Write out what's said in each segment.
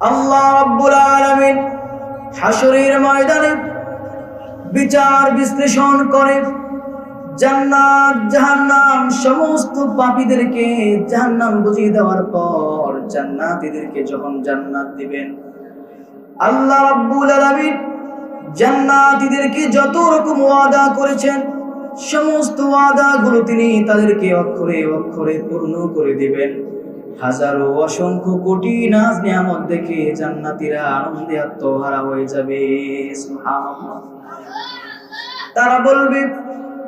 আল্লাহ রাব্বুল আলামিন হাসরের ময়দানে বিচার বিশ্লেষণ করে, জান্নাত, জাহান্নাম, সমস্ত পাপীদেরকে জাহান্নাম বুঝিয়ে দেওয়ার পর জান্নাতীদেরকে যখন জান্নাত দিবেন, আল্লাহ রাব্বুল আলামিন জান্নাতীদেরকে যত রকম ওয়াদা করেছেন, সমস্ত ওয়াদাগুলো তিনি তাদেরকে অক্ষরে অক্ষরে পূর্ণ করে দিবেন। হাজারো অসংখ্য কোটি নাজ নিয়ামত দেখে জান্নাতীরা আনন্দে আত্মহারা হয়ে যাবে সুবহানাল্লাহ তারা বলবে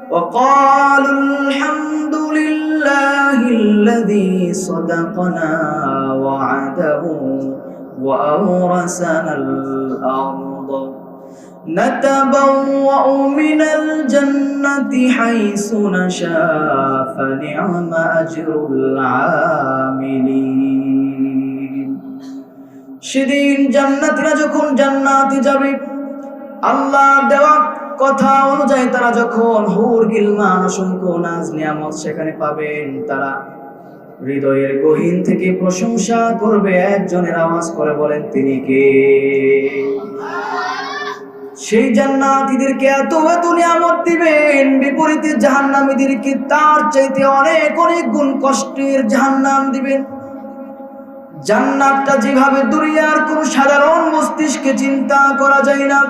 وقالوا الحمد لله الذي صدقنا وعده وأورثنا الأرض نتبوأ من الجنة حيث نشاء فنعم أجر العاملين সেদিন জান্নাতীরা যখন জান্নাতে যাবে আল্লাহ দেওয়া কথা অনুযায়ী তারা যখন হুর গিলমান অসংখ্য নাজ নিয়ামত সেখানে পাবেন তারা হৃদয়ের গহীন থেকে প্রশংসা করবে একজনের আওয়াজ করে বলেন তিনি কে সেই জান্নাতীদেরকে এত এত নিয়ামত দিবেন, বিপরীতে জাহান্নামীদেরকে তার চাইতে অনেক অনেক গুণ কষ্টের জাহান্নাম দিবেন। জান্নাতটা যেভাবে দুনিয়ার কোন সাধারণ মস্তিষ্কে চিন্তা করা যায় না।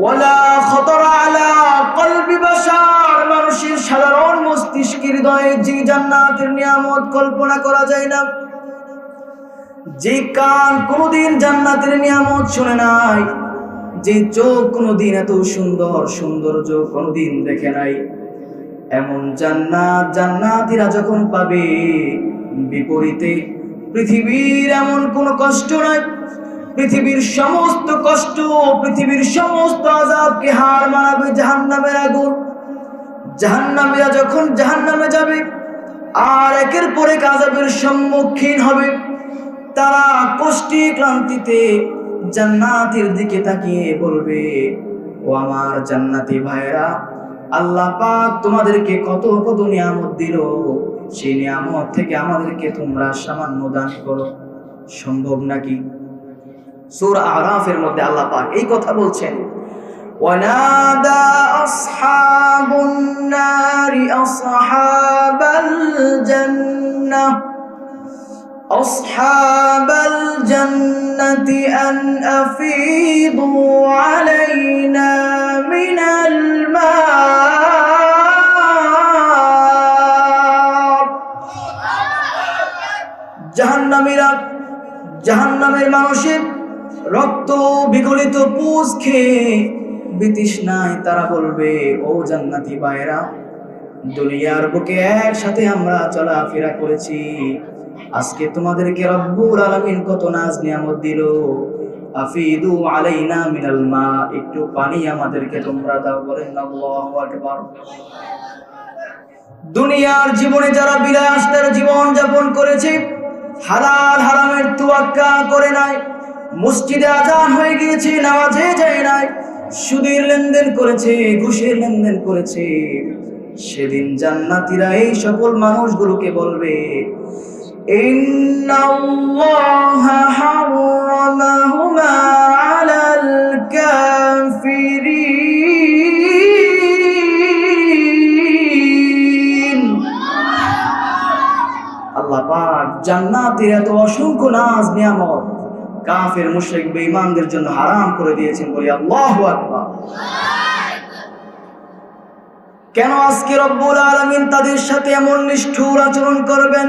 ওয়ালা খতর আলা কলবি মানুষের সাধারণ মস্তিষ্কের হৃদয়ে যে জান্নাতের নিয়ামত কল্পনা করা যায় না। যে কান কোনোদিন জান্নাতের নিয়ামত শুনে নাই যে চোখ কোনোদিন এত সুন্দর সৌন্দর্য কোনোদিন দেখে নাই। এমন জান্নাত, জান্নাতিরা যখন পাবে, বিপরীতে পৃথিবীর এমন কোনো কষ্ট নাই। পৃথিবীর সমস্ত কষ্ট, পৃথিবীর সমস্ত আজাবকে হার মানাবে জাহান্নামের আগুন। জাহান্নামীরা যখন জাহান্নামে যাবে, আর একের পর এক আজাবের সম্মুখীন হবে, তারা কষ্টে ক্লান্তিতে জান্নাতের দিকে তাকিয়ে বলবে ও আমার জান্নাতি ভাইরা আল্লাহ পাক তোমাদেরকে কত কত নিয়ামত দিল সেই নিয়ামত থেকে আমাদেরকে তোমরা সামান্য দান করো সম্ভব নাকি সূরা আরাফের মধ্যে আল্লাহ পাক এই কথা বলছেন ونادى أصحاب النار أصحاب الجنة أصحاب الجنة أن أفيضوا علينا من الماء জাহান্নামীরা জাহান্নামের মানুষের রক্ত বিগলিত পুষ খেয়ে বিতৃষ্ণায় তারা বলবে ও জান্নাতি ভাইরা দুনিয়ার বুকে একসাথে আমরা চলাফেরা করেছি আজকে তোমাদেরকে রব্বুল আলামিন কত নাজ নিয়ামত দিল। আফিদু আলাইনা মিনাল মা, একটু পানি আমাদেরকে তোমরা দাও, বলেন আল্লাহু আকবার। দুনিয়ার জীবনে যারা বিলাসের জীবন যাপন করেছে, হালাল হারামের তুয়াক্কা করে নাই, মসজিদে আজান হয়ে গিয়েছে, নামাজে যায় নাই, সুদের লেনদেন করেছে, ঘুষের লেনদেন করেছে। সেদিন জান্নাতীরা এই সকল মানুষগুলোকে বলবে ইন্নাল্লাহা হারামাহুমা আলাল কাফিরিন আল্লাহ পাক জান্নাতের এত অসংখ্য নাজ নিয়ামত কাফের, মুশরিক, বেঈমানদের জন্য হারাম করে দিয়েছেন বলি আল্লাহু কেন আজকে রব্বুল আলামিন তাদের সাথে এমন নিষ্ঠুর আচরণ করবেন?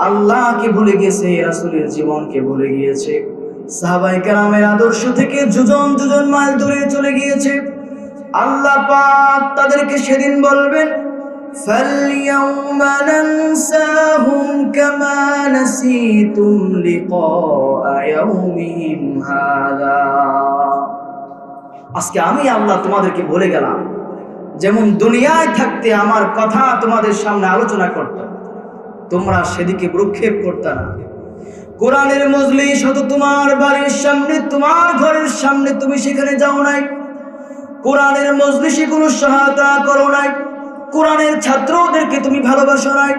আল্লাহকে ভুলে গেছে রাসূলের জীবনকে ভুলে গিয়েছে সাহাবাই কেরামের আদর্শ থেকে যুজন যুজন মাইল দূরে চলে গিয়েছে আল্লাহ পাক তাদেরকে সেদিন বলবেন فاليوم ننساهم كما نسيتم لقاء يومهم هذا আজকে আমি আল্লাহ তোমাদেরকে বলে গেলাম যেমন দুনিয়ায় থাকতে আমার কথা তোমাদের সামনে আলোচনা করতাম তোমরা সেদিকে ভ্রুক্ষেপ করতে না। কোরআনের মজলিস হতো তোমার বাড়ির সামনে, তোমার ঘরের সামনে, তুমি সেখানে যাও নাই। কোরআনের মজলিসে কোনো সহায়তা করো নাই। কোরআনের ছাত্রদেরকে তুমি ভালোবাসো নাই।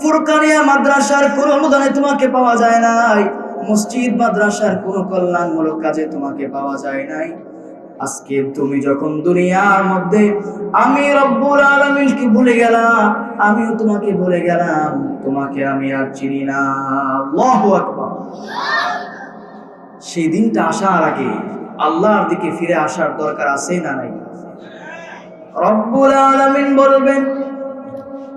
ফুরকানিয়া মাদ্রাসার কোনো অনুদানে তোমাকে পাওয়া যায় নাই। মসজিদ, মাদ্রাসার কোনো কল্যাণমূলক কাজে তোমাকে পাওয়া যায় নাই। আজকে তুমি যখন দুনিয়ার মধ্যে আমি রব্বুল আলমিনকে ভুলে গেলাম আমিও তোমাকে ভুলে গেলাম তোমাকে আমি আর চিনি না আল্লাহু আকবার সেই দিনটা আসার আগে আল্লাহর দিকে ফিরে আসার দরকার আছে না নাই রব্বুল আলামিন বলবেন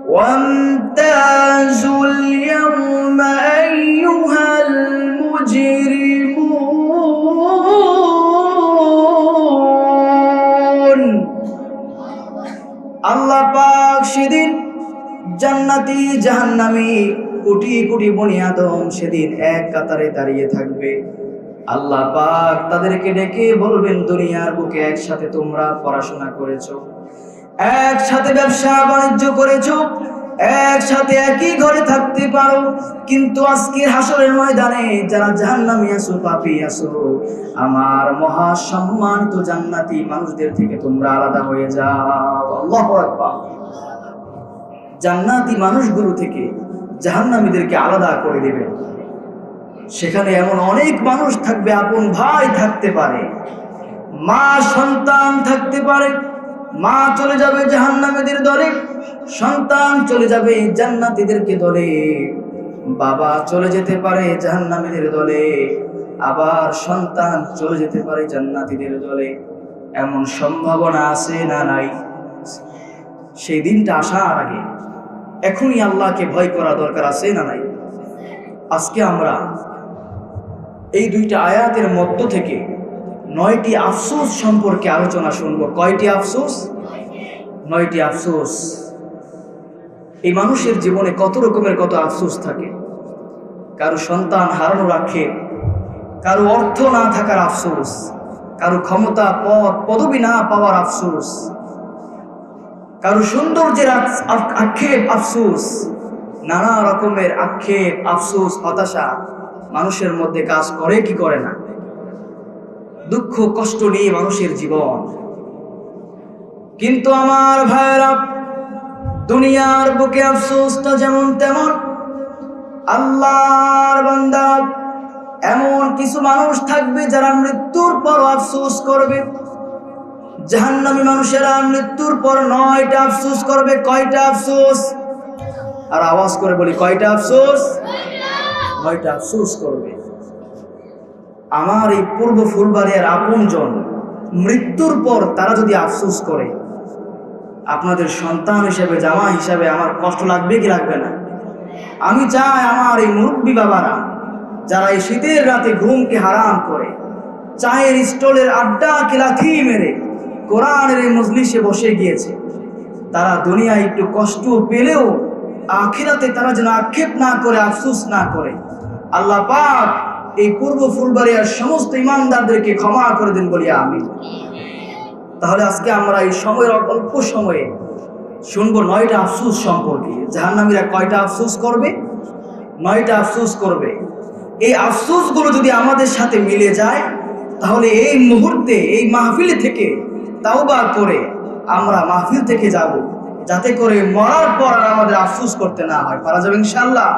وامتازوا اليوم أيها المجرمون জান্নাতি জাহান্নামী কোটি কোটি বনি আদম সেদিন এক কাতারে দাঁড়িয়ে থাকবে। আল্লাহ পাক তাদেরকে ডেকে বলবেন, দুনিয়ার বুকে একসাথে তোমরা পড়াশোনা করেছ, একসাথে ব্যবসা বাণিজ্য করেছ, একসাথে একই ঘরে থাকতে পারো, কিন্তু আজকের হাসরের ময়দানে যারা জাহান্নামী আসো পাপি আসো আমার মহা সম্মানিত জান্নাতি মানুষদের থেকে তোমরা আলাদা হয়ে যাও। আল্লাহু জান্নাতি মানুষগুলো থেকে জাহান্নামীদেরকে আলাদা করে দেবে। সেখানে এমন অনেক মানুষ থাকবে, আপন ভাই থাকতে পারে, মা সন্তান থাকতে পারে, মা চলে যাবে জাহান্নামীদের দলে, সন্তান চলে যাবে জান্নাতীদেরকে দলে, বাবা চলে যেতে পারে জাহান্নামীদের দলে, আবার সন্তান চলে যেতে পারে জান্নাতীদের দলে। এমন সম্ভাবনা আছে না নাই? সেই দিনটা আসার আগে এখনই আল্লাহকে ভয় করা দরকার আছে না নাই? আজকে আমরা এই দুইটা আয়াতের মধ্য থেকে নয়টি আফসোস সম্পর্কে আলোচনা শুনব। কয়টি আফসোস? নয়টি আফসোস। এই মানুষের জীবনে কত রকমের কত আফসোস থাকে। কারও সন্তান হারানো রাখে, কারও অর্থ না থাকার আফসোস, কারও ক্ষমতা, পদ, পদবি না পাওয়ার আফসোস কারও সৌন্দর্যের আক্ষেপ আফসোস, নানা রকমের আক্ষেপ আফসোস, হতাশা মানুষের মধ্যে কাজ করে কি করে না? দুঃখ, কষ্ট নিয়ে মানুষের জীবন। কিন্তু আমার ভাইরা দুনিয়ার বুকে আফসোসটা যেমন তেমন, আল্লাহর বান্দা এমন কিছু মানুষ থাকবে যারা মৃত্যুর পর আফসোস করবে। জাহান্নামী মানুষেরা মৃত্যুর পর নয়টা আফসোস করবে, কয়টা আফসোস? আর আওয়াজ করে বলি, কয়টা আফসোস? নয়টা আফসোস করবে। আমার এই পূর্ব ফুলবাড়িয়ার আপনজন মৃত্যুর পর তারা যদি আফসোস করে, আপনাদের সন্তান হিসেবে, জামা হিসাবে আমার কষ্ট লাগবে কি লাগবে না? আমি চাই আমার এই মুরব্বী বাবারা, যারা এই শীতের রাতে ঘুমকে হারাম করে, চায়ের স্টলের আড্ডা কিলাথি মেরে কোরআনের এই মজলিসে বসে গিয়েছে। তারা দুনিয়ায় একটু কষ্ট পেলেও আখিরাতে তারা যেন আক্ষেপ না করে, আফসোস না করে। আল্লাহ পাক এই পূর্ব ফুলবাড়িয়ার সমস্ত ইমানদারদেরকে ক্ষমা করে দিন বলি আমি তাহলে আজকে আমরা এই সময়ের অল্প সময়ে শুনব নয়টা আফসোস সম্পর্কে। জাহান্নামীরা কয়টা আফসোস করবে? নয়টা আফসোস করবে। এই আফসোসগুলো যদি আমাদের সাথে মিলে যায়, তাহলে এই মুহূর্তে, এই মাহফিলে থেকে তাওবা করে আমরা মাহফিল থেকে যাব, যাতে করে মরার পর আমাদের আফসুস করতে না হয়। পারা যাবে ইনশাল্লাহ